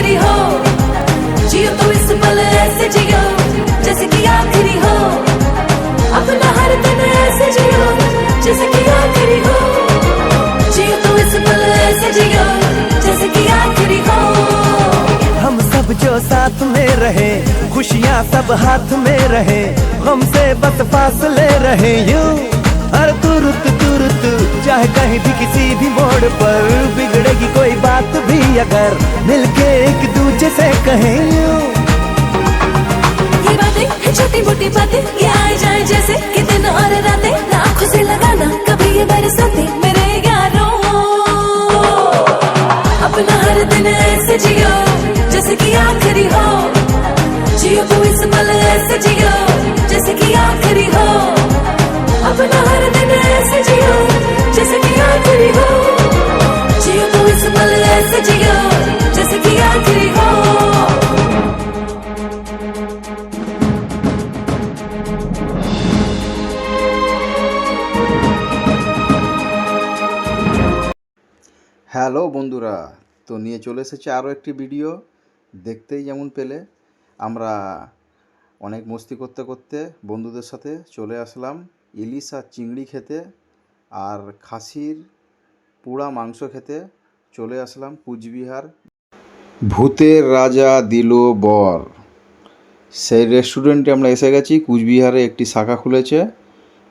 आखिरी हो। जियो तो इस पल ऐसे जियो, जैसे कि आखिरी हो। अपना हर दिन ऐसे जियो, जैसे कि आखिरी हो। जियो तो इस पल ऐसे जियो, जैसे कि आखिरी हो। हम सब जो साथ में रहे, खुशियाँ सब हाथ में रहे, हमसे बस फासले रहे, यूँ। चाहे कहीं भी किसी भी मोड़ पर? बिगड़ेगी कोई बात भी अगर मिलके एक दूजे से कहें। ये बातें छोटी मोटी बातें, ये आए जाए जैसे कि दिन और रातें। आँखों से लगाना, कभी ये बरसाते मेरे यारों। अपना हर दिन ऐसे जियो, जैसे कि आखिरी हो। जियो तो इस पल ऐसे जियो। হ্যালো বন্ধুরা, তো নিয়ে চলে এসেছে আরও একটি ভিডিও। দেখতেই যেমন পেলে, আমরা অনেক মস্তি করতে করতে বন্ধুদের সাথে চলে আসলাম ইলিশ আর চিংড়ি খেতে আর খাসির পোড়া মাংস খেতে চলে আসলাম কুচবিহার। ভূতের রাজা দিল বর। সেই রেস্টুরেন্টে আমরা এসে গেছি, কুচবিহারে একটি শাখা খুলেছে,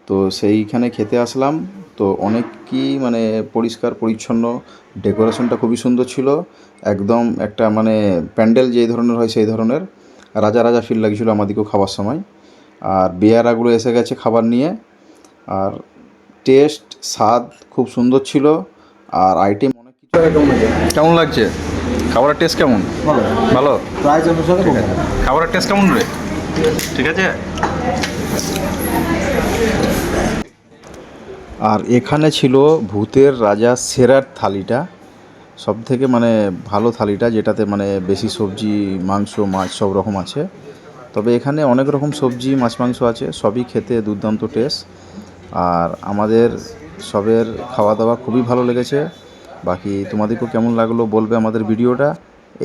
তো সেইখানে খেতে আসলাম। তো অনেক কি মানে পরিষ্কার পরিচ্ছন্ন। ডেকোরেশনটা খুবই সুন্দর ছিল। একদম একটা মানে প্যান্ডেল যেই ধরনের হয় সেই ধরনের। রাজা রাজা ফিল লাগছিল আমাদেরকেও খাবার সময়। আর বেয়ারাগুলো এসে গেছে খাবার নিয়ে। আর টেস্ট স্বাদ খুব সুন্দর ছিল। আর আইটেম অনেক কিছু কেমন লাগছে? খাবারের টেস্ট কেমন? ভালো। প্রাইস অনুসারে খাবারের টেস্ট কেমন রে? ঠিক আছে? আর এখানে ছিল ভূতের রাজা সেরার থালিটা সব থেকে মানে ভালো থালিটা, যেটাতে মানে বেশি সবজি, মাংস, মাছ সব রকম আছে। তবে এখানে অনেক রকম সবজি, মাছ, মাংস আছে, সবই খেতে দুর্দান্ত টেস্ট আর আমাদের সবের খাওয়া দাওয়া খুবই ভালো লেগেছে। বাকি তোমাদেরকেও কেমন লাগল বলবে আমাদের ভিডিওটা।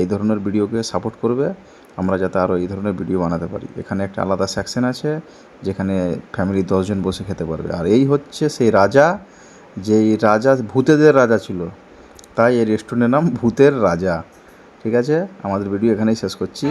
এই ধরনের ভিডিওকে সাপোর্ট করবে। আমরা যাতে আরও এই ধরনের ভিডিও বানাতে পারি। এখানে একটা আলাদা সেকশন আছে, যেখানে ফ্যামিলি দশজন বসে খেতে পারবে। আর এই হচ্ছে সেই রাজা, যেই রাজা ভূতেদের রাজা ছিল, তাই এই রেস্টুরেন্টের নাম ভূতের রাজা। ঠিক আছে? আমাদের ভিডিও এখানেই শেষ করছি।